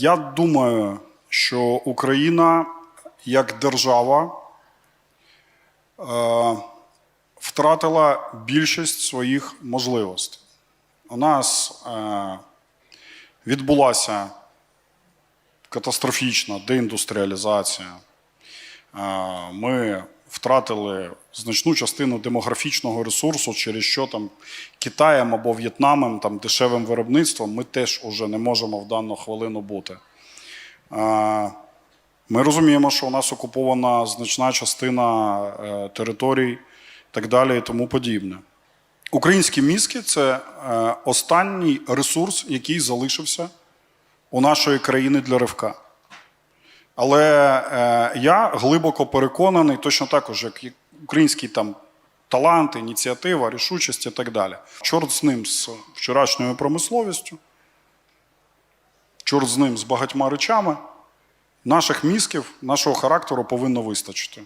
Я думаю, що Україна як держава е, втратила більшість своїх можливостей. У нас е, відбулася катастрофічна деіндустріалізація. Е, Ми втратили значну частину демографічного ресурсу, через що там Китаєм або В'єтнамом, там дешевим виробництвом ми теж уже не можемо в дану хвилину бути. Ми розуміємо, що у нас окупована значна частина е, територій так далі і тому подібне. Українські мізки це е, останній ресурс, який залишився у нашої країни для ривка. Але е, я глибоко переконаний, точно також, як український там талант, ініціатива, рішучість і так далі. Чорт з ним з вчорашньою промисловістю, чорт з ним з багатьма речами. Наших мізків, нашого характеру повинно вистачити.